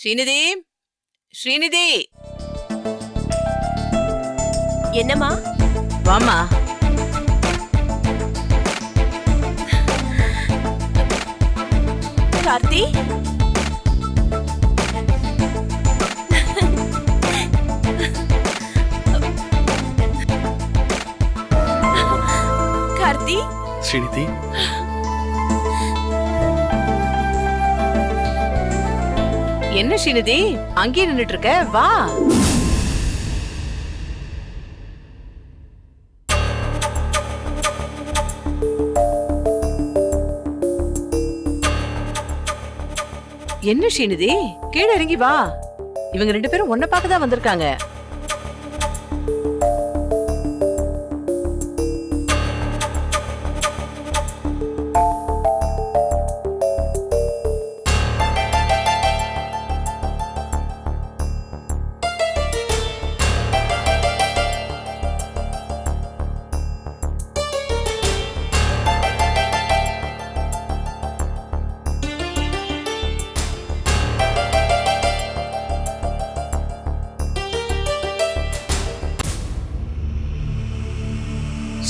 ஸ்ரீநிதி ஸ்ரீநிதி. என்னம்மா? வாமா கார்த்தி? கார்த்தி? ஸ்ரீநிதி. என்ன ஸ்ரீநிதி? அங்கேயே நின்னுட்டு இருக்க வா. என்ன ஸ்ரீநிதி? கீழே இறங்கி வா. இவங்க ரெண்டு பேரும் ஒன்ன பார்க்க தான் வந்திருக்காங்க.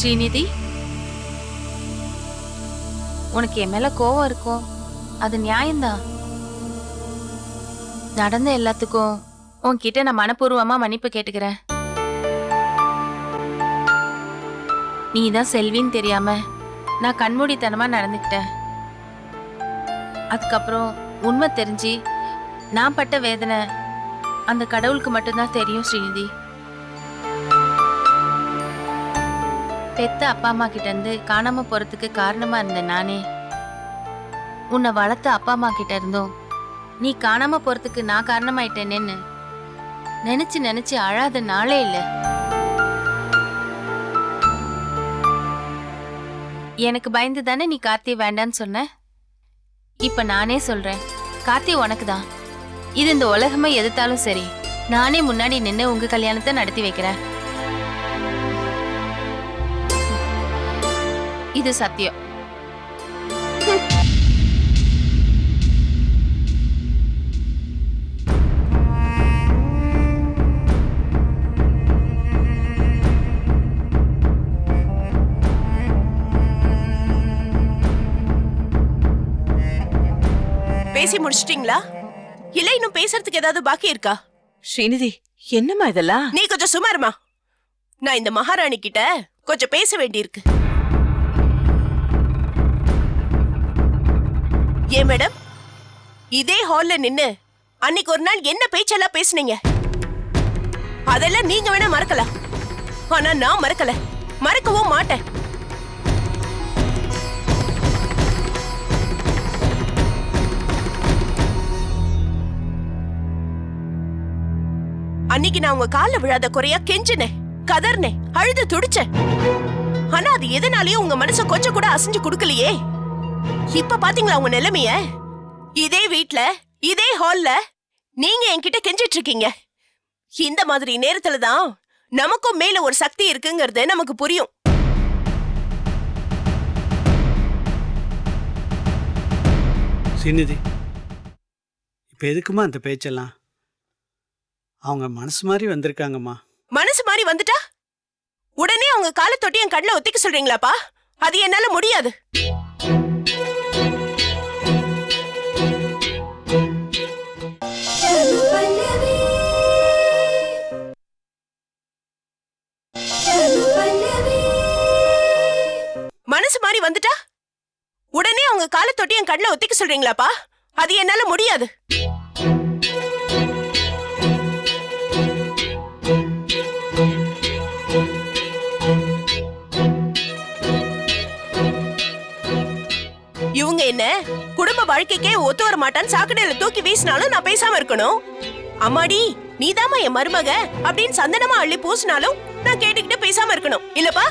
ஸ்ரீநிதி? உனக்கு என் மேல கோவம் இருக்கும் அது நியாயம்தான் நடந்த எல்லாத்துக்கும் உன்கிட்ட நான் மனப்பூர்வமா மன்னிப்பு கேட்டுக்கிறேன். நீ தான் செல்வின்னு தெரியாம நான் கண்மூடித்தனமா நடந்துக்கிட்டேன். அதுக்கப்புறம் உண்மை தெரிஞ்சு நான் பட்ட வேதனை அந்த கடவுளுக்கு மட்டும்தான் தெரியும் ஸ்ரீநிதி. பெத்த அப்பா அம்மா கிட்ட இருந்து காணாம போறதுக்கு காரணமா நானே. உன்னை வளர்த்த அப்பா அம்மா கிட்ட இருந்தும் நீ காணாம போறதுக்கு நான் காரணமாயிட்டேனேன்னு நினைச்சு நினைச்சு அழாத நாளே இல்லை. எனக்கு பயந்து தானே நீ கார்த்தி வேண்டான்னு சொன்ன? இப்ப நானே சொல்றேன். கார்த்தி உனக்கு தான் இது இந்த உலகமே எதிர்த்தாலும் சரி. நானே முன்னாடி நின்று உங்க கல்யாணத்தை நடத்தி வைக்கிறேன். இது சத்தியம். பேசி முடிச்சிட்டீங்களா? இல்ல இன்னும் பேசுறதுக்கு ஏதாவது பாக்கி இருக்கா? ஸ்ரீநிதி என்னம்மா இதெல்லாம்? நீ கொஞ்சம் சுமாருமா நான் இந்த மகாராணி கிட்ட கொஞ்சம் பேச வேண்டியிருக்கு. ஏன் மேடம்? இதே ஹால்ல நின்னு அன்னைக்கு ஒரு நாள் என்ன பேச்செல்லாம் பேசுனீங்க? அதெல்லாம் நீங்க வேணா மறக்கலாம். ஆனா நான் மறக்கல. மறக்கவும் மாட்டேன். அன்னைக்கு நான் உங்க கால விழாத குறையா கெஞ்சினேன் கதர்னேன் அழுது துடிச்சேன். ஆனா அது எதனாலயும் உங்க மனச கொஞ்சம் கூட அசைஞ்சு கொடுக்கலையே. இப்ப பாத்தீங்களா உங்க நிலைமைய? இதே வீட்ல இதே ஹால்ல நீங்க என்கிட்ட கெஞ்சிட்டு இருக்கீங்க. இந்த மாதிரி நேரத்துல தான் நமக்கும் மேல ஒரு சக்தி இருக்குங்கிறது நமக்கு புரியும். ஸ்ரீநிதி இப்போ எதுக்குமா அந்த பேச்செல்லாம்? அவங்க மனசு மாதிரி வந்திருக்காங்கம்மா. மனசு மாதிரி வந்துட்டா? உடனே அவங்க காலை தொட்டி என் கண்ணுல ஒத்திக்க சொல்றீங்களாப்பா? அது என்னால முடியாது. வந்துட்டா? உடனே அவங்க காலை தொட்டி என் கண்ணில் ஒத்திக்க சொல்றீங்களாப்பா? அது என்னால முடியாது. இவங்க என்ன குடும்ப வாழ்க்கைக்கே ஒத்து வர மாட்டான்னு சாக்கடையில தூக்கி வீசினாலும் நான் பேசாம இருக்கணும்? அம்மாடி நீதாம்மா என் மருமக அப்படின்னு சந்தனமா அள்ளி பூசினாலும் நான் கேட்டுக்கிட்டு பேசாம இருக்கணும். இல்லப்பா?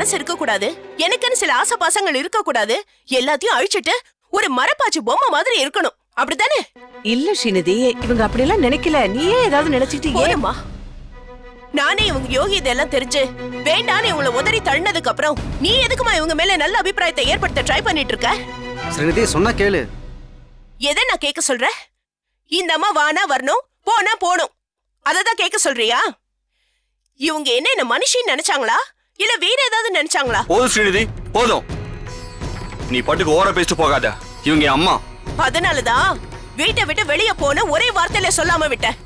மனசு இருக்க கூடாது எனக்குன்னு சில ஆசை பாசங்கள் இருக்க கூடாது எல்லாத்தையும் அழிச்சிட்டு ஒரு மரப்பாச்சி பொம்மை மாதிரி இருக்கணும். அப்படித்தானே? இல்ல ஸ்ரீநிதி. இவங்க அப்படியெல்லாம் நினைக்கல. நீயே ஏதாவது நினைச்சிட்டு போதுமா நானே இவங்க யோகி இதெல்லாம் தெரிஞ்சு வேண்டான்னு இவங்களை உதறி தள்ளினதுக்கு அப்புறம் நீ எதுக்குமா இவங்க மேல நல்ல அபிப்பிராயத்தை ஏற்படுத்த ட்ரை பண்ணிட்டு இருக்க ஸ்ரீநிதி சொன்னா கேளு. எதை நான் கேட்க சொல்றேன் இந்த அம்மா வானா வரணும் போனா போணும். அததான் கேட்க சொல்றியா? இவங்க என்ன என்ன மனுஷின்னு நினைச்சாங்களா? இல்ல வேற ஏதாவது நினைச்சாங்களா? போதும் ஸ்ரீநிதி. போதும். நீ பாட்டுக்கு ஓர பேசிட்டு போகாத. இவங்க என் அம்மா. அதனாலதான் வீட்டை விட்டு வெளிய போன ஒரே வார்த்தையில சொல்லாம விட்டேன்.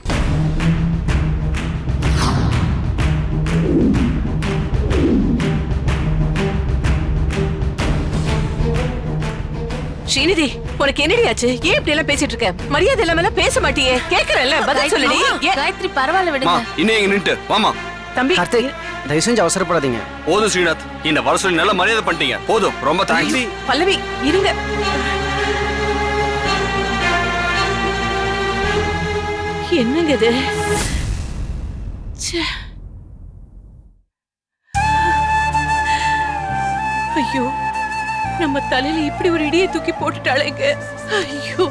ஸ்ரீநிதி உனக்கு என்னடி ஆச்சு ஏன் இப்படி எல்லாம் பேசிட்டு இருக்க? மரியாதை இல்லாம பேச மாட்டியே. கேக்குறல்ல பதில் சொல்லுடி. ஏன்? காயத்ரி பரவாயில்ல விடுங்க. இன்னும் இங்க நின்னுட்டு. வாமா தம்பி. கார்த்திக் தயவு செஞ்சு அவசரப்படாதீங்க. போதும் ஸ்ரீநாத். இந்த வர சொல்லி நல்ல மரியாதை பண்ணிட்டீங்க. போதும். ரொம்ப தேங்க்ஸ் பல்லவி இருங்க. என்னங்க இது? ச்சே. ஐயோ நம்ம தலையில இப்படி ஒரு இடியை தூக்கி போட்டுட்டாளேங்க. ஐயோ.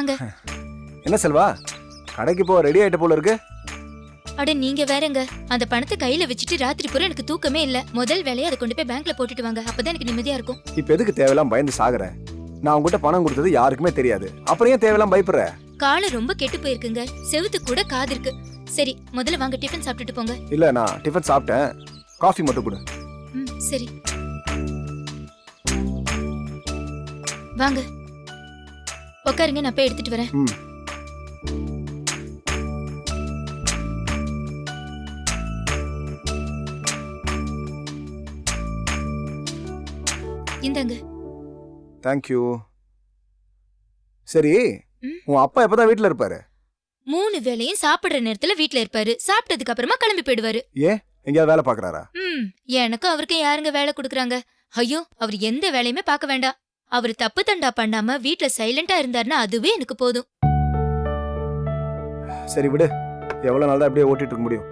வாங்க. என்ன செல்வா? கடைக்கு போக ரெடி ஆயிட்ட போல இருக்கு. அட நீங்க வேறங்க. அந்த பணத்தை கையில வச்சுட்டு ராத்திரி பூரா எனக்கு தூக்கமே இல்ல. முதல் வேலையை அதை கொண்டு போய் பேங்க்ல போட்டுட்டு வாங்க. அப்பதான் எனக்கு நிம்மதியா இருக்கும். இப்ப எதுக்கு தேவையெல்லாம் பயந்து சாகுற? நான் உங்ககிட்ட பணம் கொடுத்தது யாருக்குமே தெரியாது. அப்புறம் ஏன் தேவையெல்லாம் பயப்படுற? காலை ரொம்ப கெட்டு போயிருக்குங்க. செவுத்து கூட காது இருக்கு. சரி முதல்ல வாங்க டிஃபன் சாப்பிட்டுட்டு போங்க. இல்ல நான் டிஃபன் சாப்பிட்டேன். காஃபி மட்டும் கொடு. ம் சரி. வாங்க. உட்காருங்க நான் போய் எடுத்துட்டு வரேன். இந்தாங்க. தேங்க்யூ சரி ம்? உன் அப்பா எப்பதான் வீட்ல இருப்பாரு? மூணு வேளையும் சாப்பிடுற நேரத்துல வீட்ல இருப்பாரு. சாப்பிட்டதுக்கு அப்புறமா கிளம்பி போயிடுவாரு. ஏன்? எங்கேயாவது வேலை பாக்குறாரா ம் எனக்கும் அவருக்கும் யாருங்க வேலை கொடுக்குறாங்க? ஐயோ அவர் எந்த வேலையுமே பார்க்க வேண்டாம். அவர் தப்பு தண்டா பண்ணாம வீட்ல சைலண்டா இருந்தாருன்னா அதுவே எனக்கு போதும். சரி விடு. எவ்வளவு நாள் தான் அப்படியே ஓட்டிட்டு இருக்க முடியும்.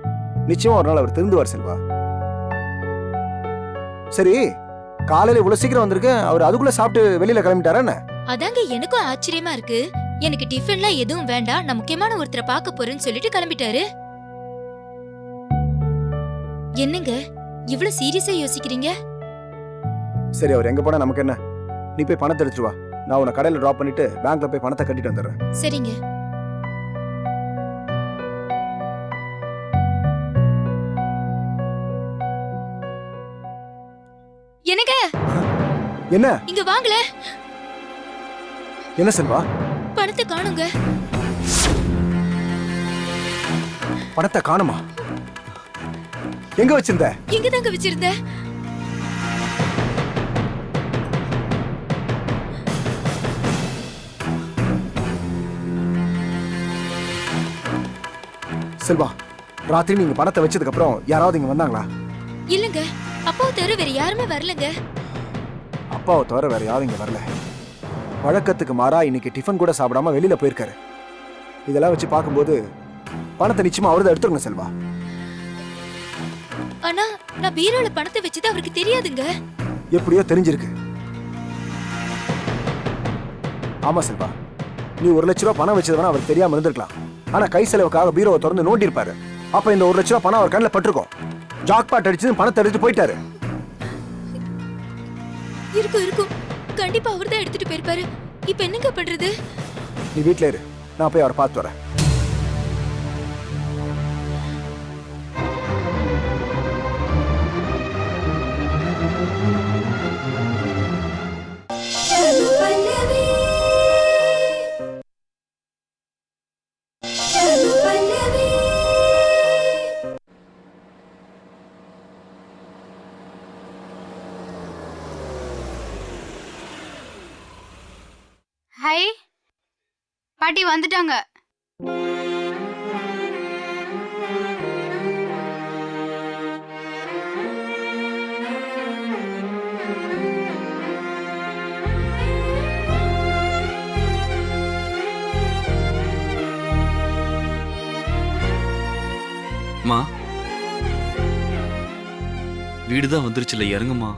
நிச்சயமா ஒரு நாள் அவர் திருந்துவார் செல்வா. சரி காலையில இவ்வளவு சீக்கிரம் வந்திருக்கேன் அவர் அதுக்குள்ள சாப்பிட்டு வெளியில கிளம்பிட்டாரா என்ன? அதாங்க எனக்கும் ஆச்சரியமா இருக்கு. எனக்கு டிஃபன்லாம் எதுவும் வேண்டாம். நான் முக்கியமான ஒருத்தரை பார்க்க போறேன்னு சொல்லிட்டு கிளம்பிட்டாரு. என்னங்க இவ்ளோ சீரியஸா யோசிக்கிறீங்க? சரி அவர் எங்க போனா நமக்கு என்ன? நீ போய் பணத்தை எடுத்துட்டு வா. நான் உன்னை கடையில டிராப் பண்ணிட்டு பேங்க்ல போய் பணத்தை கட்டிட்டு வந்துடுறேன். சரிங்க. என்னங்க? என்ன? இங்க வாங்கல என்ன செல்வா? பணத்தை காணுங்க. பணத்தை காணுமா? எங்க வச்சிருந்த? எங்க தாங்க வச்சிருந்த? செல்வா ராத்திரி நீங்க பணத்தை வச்சதுக்கு அப்புறம் யாராவது இங்க வந்தாங்களா? இல்லங்க அப்பாவை தவிர வேற யாருமே வரலங்க. அப்பாவை தவிர வேற யாரும் இங்க வரல. வழக்கத்துக்கு மாறா இன்னைக்கு டிஃபன் கூட சாப்பிடாம வெளியில போயிருக்காரு. இதெல்லாம் வச்சு பார்க்கும்போது பணத்தை நிச்சயமா அவர்தான் எடுத்துருங்க செல்வா. ஆனா நான் பீரோல பணத்தை வச்சது அவருக்கு தெரியாதுங்க. எப்படியோ தெரிஞ்சிருக்கு. ஆமா செல்வா நீ ஒரு லட்ச ரூபா பணம் வச்சதுனா அவர் தெரியாம இருந்திருக்கலாம். ஆனா கை செலவுக்காக பீரோவை திறந்து நோண்டி இருப்பாரு அப்ப இந்த ஒரு லட்ச ரூபா பணம் அவர் கண்ணில் பட்டிருக்கும். ஜாக்பாட் அடிச்சு பணத்தை எடுத்து போயிட்டாரு. இருக்கும் இருக்கும். கண்டிப்பா அவர்தான் எடுத்துட்டு போயிருப்பாரு. இப்ப என்னங்க பண்றது? நீ வீட்ல இரு. நான் போய் அவரை பார்த்து வரேன். வந்துட்டாங்க. வீடு தான் வந்துருச்சுல்ல இறங்குமா?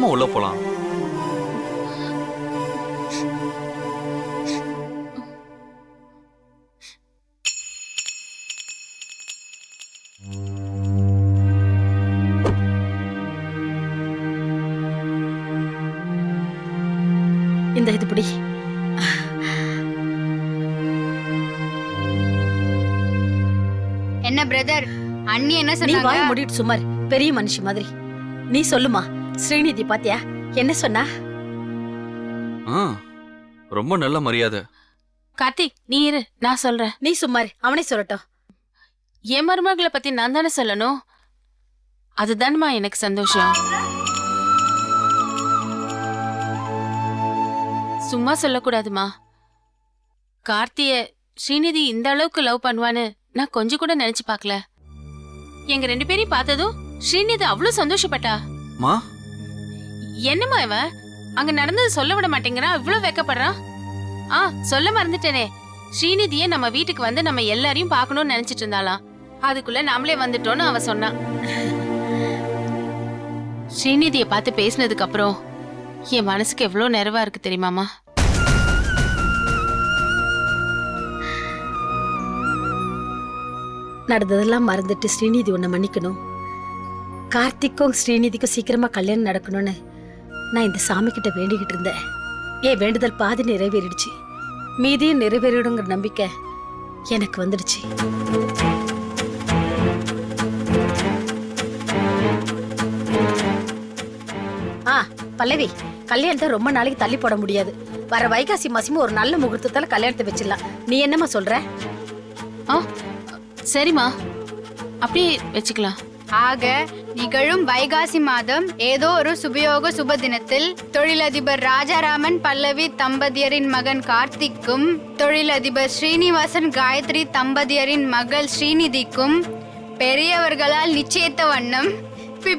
வாமா உள்ள போலாம். இந்த இது பிடி. என்ன பிரதர் அண்ணி என்ன நீ சொன்னாங்க? வாய் மூடிட்டு சுமார் பெரிய மனுஷி மாதிரி. நீ சொல்லுமா. ஸ்ரீநிதி பாத்தியா? என்ன சொன்னா? ஆ ரொம்ப நல்ல மரியாதை. கார்த்திக் நீ இரு நான் சொல்றேன். நீ சுமார் அவனே சொல்லட்டும். என் மருமகளை பத்தி நான் தானே சொல்லணும்? அதுதானமா எனக்கு சந்தோஷம். சும்மா சொல்லக்கூடாதுமா. கார்த்திய ஸ்ரீநிதி இந்த அளவுக்கு லவ் பண்ணுவான்னு நான் கொஞ்சம் கூட நினைச்சு பார்க்கல. எங்க ரெண்டு பேரையும் பார்த்ததும் ஸ்ரீநிதி அவ்வளவு சந்தோஷப்பட்டா. மா என்னம்மா இவன் அங்க நடந்தது சொல்ல விட மாட்டேங்கிறான் இவ்வளவு வெக்கப்படுறான் ஆ சொல்ல மறந்துட்டேனே. ஸ்ரீநிதிய நம்ம வீட்டுக்கு வந்து நம்ம எல்லாரையும் பார்க்கணும்னு நினைச்சிட்டு இருந்தாளாம். அதுக்குள்ள நாமளே வந்துட்டோம்னு அவ சொன்னான் ஸ்ரீநிதியை பார்த்து பேசினதுக்கு அப்புறம் என் மனசுக்கு எவ்வளவு நிறைவா இருக்கு தெரியுமாமா நடந்ததெல்லாம் மறந்துட்டு ஸ்ரீநிதி உன்னை மன்னிக்கணும். கார்த்திக்கும் ஸ்ரீநிதிக்கும் சீக்கிரமா கல்யாணம் நடக்கணும்னு நான் இந்த சாமி கிட்ட வேண்டிக்கிட்டு இருந்தேன். என் வேண்டுதல் பாதி நிறைவேறிடுச்சு. மீதியும் நிறைவேறிடுங்கிற நம்பிக்கை எனக்கு வந்துடுச்சு. ஆ பல்லவி கல்யாணத்தை ரொம்ப நாளைக்கு தள்ளி போட முடியாது. வர வைகாசி மாசமும் ஒரு நல்ல முகூர்த்தத்துல கல்யாணத்தை வச்சிடலாம். நீ என்னம்மா சொல்ற? ஆ சரிம்மா. அப்படியே வச்சுக்கலாம். ஆக நிகழும் வைகாசி மாதம் ஏதோ ஒரு சுபயோக சுப தினத்தில் தொழிலதிபர் ராஜாராமன் பல்லவி தம்பதியரின் மகன் கார்த்திக்கும் தொழிலதிபர் ஸ்ரீனிவாசன் காயத்ரி தம்பதியரின் மகள் ஸ்ரீநிதிக்கும் பெரியவர்களால் நிச்சயித்த வண்ணம் பி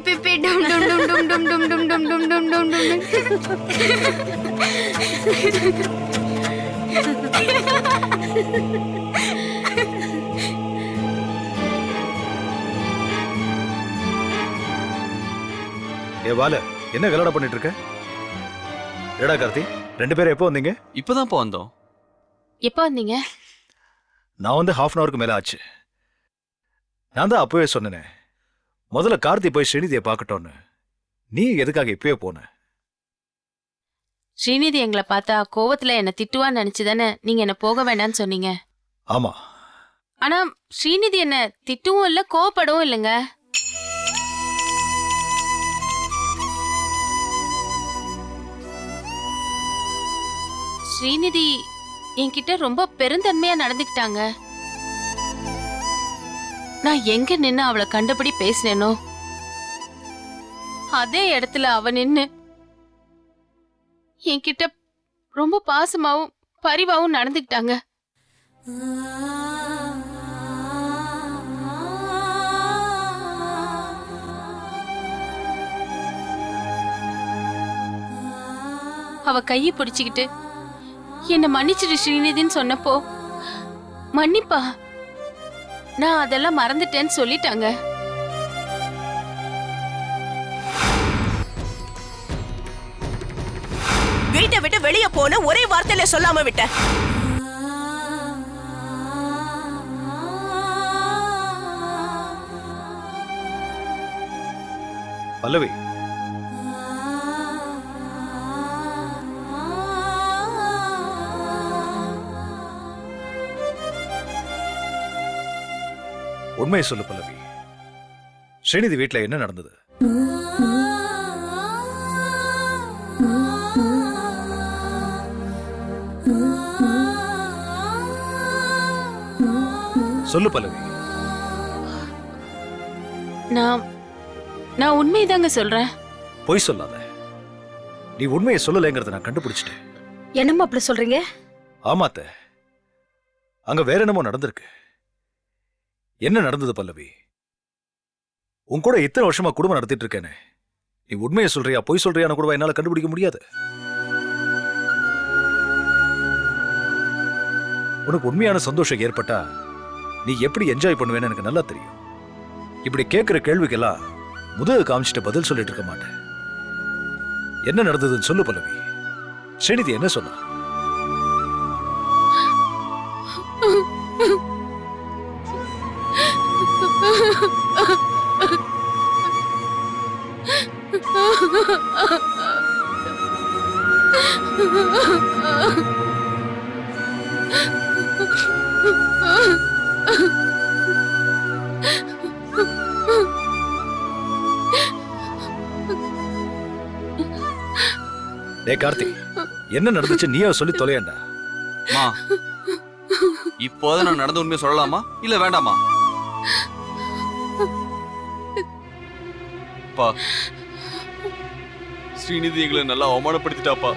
ஏ வால என்ன கலடா பண்ணிட்டு இருக்க? ஏடா கார்த்தி ரெண்டு பேரும் எப்போ வந்தீங்க? இப்பதான்ப்பா வந்தோம். எப்போ வந்தீங்க? நான் வந்து ஹாஃப் அன் ஹவருக்கு மேல ஆச்சு. நான் தான் அப்பவே சொன்னேனே முதல்ல கார்த்தி போய் ஸ்ரீநிதியை பார்க்கட்டோன்னு நீ எதுக்காக இப்பவே போன? ஸ்ரீநிதி எங்களை பார்த்தா கோவத்துல என்ன திட்டுவான்னு நினைச்சுதானே நீங்க என்ன போக வேண்டாம்னு சொன்னீங்க? ஆமா. ஆனா ஸ்ரீநிதி என்ன திட்டவும் இல்ல கோவப்படவும் இல்லைங்க. ஸ்ரீநிதி என்கிட்ட ரொம்ப பெருந்தன்மையா நடந்துக்கிட்டாங்க. நான் எங்க நின்னு அவளை கண்டபடி பேசினேனோ? அதே இடத்துல அவ நின்னு என்கிட்ட ரொம்ப பாசமாவும் பரிவாவும் நடந்துக்கிட்டாங்க. அவ கையை பிடிச்சுக்கிட்டு என்ன மன்னிச்சிடு ஸ்ரீநிதின்னு சொன்னப்போ மன்னிப்பா. நான் அதெல்லாம் மறந்துட்டேன்னு சொல்லிட்டாங்க. வீட்டை விட்டு வெளியே போன ஒரே வார்த்தையில சொல்லாம விட்ட பல்லவி உண்மையை சொல்லு பல்லவி. ஸ்ரீநிதி வீட்ல என்ன நடந்தது? சொல்லு பல்லவி. நான் நான் உண்மைதாங்க சொல்றேன். பொய் சொல்லாத. நீ உண்மையை சொல்லலைங்கிறத நான் கண்டுபிடிச்சிட்டேன். என்னம்மா அப்படி சொல்றீங்க? ஆமாத்த. அங்க வேற என்னமோ நடந்திருக்கு. என்ன நடந்தது பல்லவி? உன் கூட இத்தனை வருஷமா குடும்பம் நடத்திட்டு இருக்கேனே நீ உண்மையை சொல்றியா பொய் சொல்றியான்னு கூட என்னால கண்டுபிடிக்க முடியாது. உனக்கு உண்மையான சந்தோஷம் ஏற்பட்டா நீ எப்படி என்ஜாய் பண்ணுவேன்னு எனக்கு நல்லா தெரியும். இப்படி கேட்கிற கேள்விக்கெல்லாம் முதல் காமிச்சிட்டு பதில் சொல்லிட்டு இருக்க மாட்டேன். என்ன நடந்ததுன்னு சொல்லு பல்லவி. ஸ்ரீநிதி என்ன சொன்னா? கார்த்தி என்ன நடந்துச்சு நீயே சொல்லி தொலையண்டா? மா இப்போதான் நான் நடந்த உண்மையை சொல்லலாமா? இல்ல வேண்டாமா? பா ஸ்ரீநிதி எங்களை நல்லா அவமானப்படுத்திட்டாப்பா.